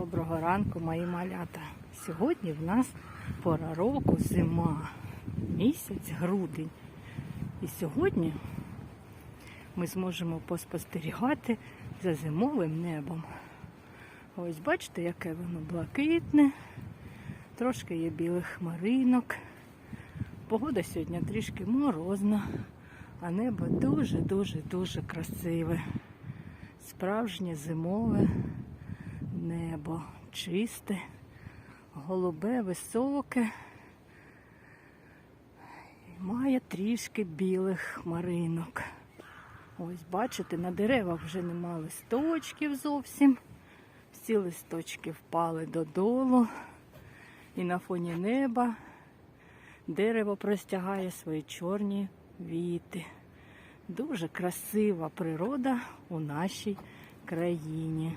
Доброго ранку, мої малята. Сьогодні в нас пора року зима, місяць грудень. І сьогодні ми зможемо поспостерігати за зимовим небом. Ось бачите, яке воно блакитне, трошки є білих хмаринок. Погода сьогодні трішки морозна, а небо дуже-дуже-дуже красиве. Справжнє зимове небо чисте, голубе, високе. Має трішки білих хмаринок. Ось, бачите, на деревах вже нема листочків зовсім. Всі листочки впали додолу. І на фоні неба дерево простягає свої чорні віти. Дуже красива природа у нашій країні.